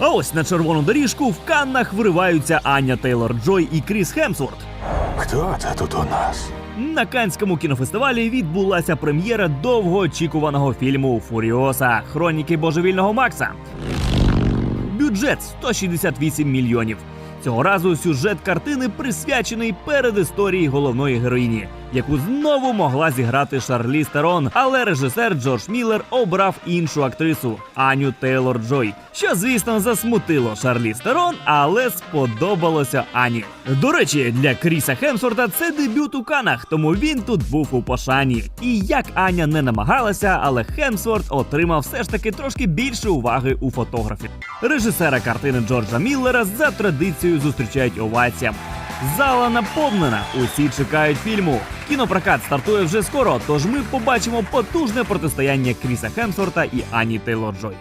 А ось на червону доріжку в Каннах вириваються Аня Тейлор Джой і Кріс Хемсворт. Хто це тут у нас? На Канському кінофестивалі відбулася прем'єра довгоочікуваного фільму Фуріоса Хроніки божевільного Макса. Бюджет 168 мільйонів. Цього разу сюжет картини присвячений передісторії головної героїні, яку знову могла зіграти Шарлі Стерон, але режисер Джордж Міллер обрав іншу актрису Аню Тейлор Джой, що звісно засмутило Шарлі Стерон, але сподобалося Ані. До речі, для Кріса Хемсворта це дебют у Канах, тому він тут був у пошані. І як Аня не намагалася, але Хемсворт отримав все ж таки трошки більше уваги у фотографів. Режисера картини Джорджа Міллера за традицією зустрічають оваціям. Зала наповнена. Усі чекають фільму. Кінопрокат стартує вже скоро, тож ми побачимо потужне протистояння Кріса Хемсворта і Ані Тейлор Джой.